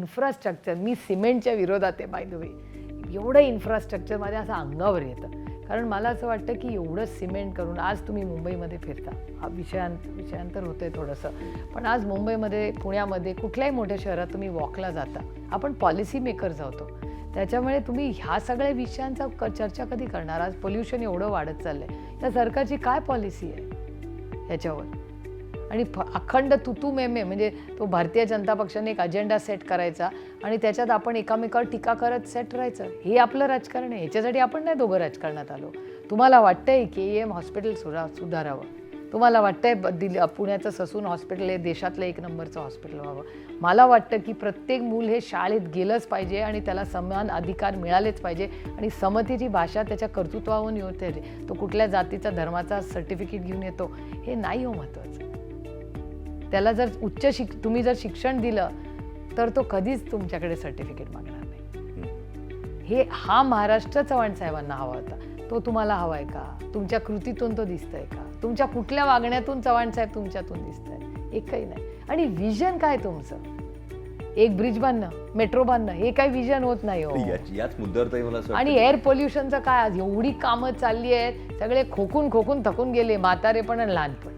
Infrastructure मी सिमेंटच्या विरोधात आहे बाय द वे एवढं इन्फ्रास्ट्रक्चर माझ्या असं अंगावर येतं. कारण मला असं वाटतं की एवढं सिमेंट करून आज तुम्ही मुंबईमध्ये फिरता. हा विषयांत विषयांतर होतं आहे थोडंसं. पण आज मुंबईमध्ये पुण्यामध्ये कुठल्याही मोठ्या शहरात तुम्ही वॉकला जाता. आपण पॉलिसी मेकर्स आहोतो त्याच्यामुळे तुम्ही ह्या सगळ्या विषयांचा क- चर्चा कधी करणार? आज पोल्युशन एवढं वाढत चाललंय. त्या सरकारची काय पॉलिसी आहे? याच्यावर. आणि फ अखंड तुतू मेमे म्हणजे तो भारतीय जनता पक्षाने एक अजेंडा सेट करायचा आणि त्याच्यात आपण एकामेकावर टीका करत सेट राहायचं. हे आपलं राजकारण आहे. ह्याच्यासाठी आपण नाही दोघं राजकारणात आलो. तुम्हाला वाटतंय के ई एम हॉस्पिटल सुरा सुधारावं? तुम्हाला वाटतंय ब- दिल्ली पुण्याचं ससून हॉस्पिटल हे देशातलं एक नंबरचं हॉस्पिटल व्हावं? मला वाटतं की प्रत्येक मूल हे शाळेत गेलंच पाहिजे आणि त्याला समान अधिकार मिळालेच पाहिजे आणि समतेची भाषा त्याच्या कर्तृत्वावरून येते तो कुठल्या जातीचा धर्माचा सर्टिफिकेट घेऊन येतो हे नाही हो महत्त्वाचं त्याला जर उच्च शिक तुम्ही जर शिक्षण दिलं तर तो कधीच तुमच्याकडे सर्टिफिकेट मागणार नाही. हे हा महाराष्ट्र चव्हाण साहेबांना हवा होता. तो तुम्हाला हवाय का? तुमच्या कृतीतून तो दिसतंय का? तुमच्या कुठल्या वागण्यातून चव्हाण साहेब तुमच्यातून दिसतंय? एकही नाही. आणि विजन काय तुमचं? एक ब्रिज बांधणं मेट्रो बांधणं हे काही विजन होत नाही हो. आणि एअर पोल्युशनचं काय आज? एवढी कामं चालली आहेत सगळे खोकून खोकून थकून गेले म्हातारे पण आणि लहानपण.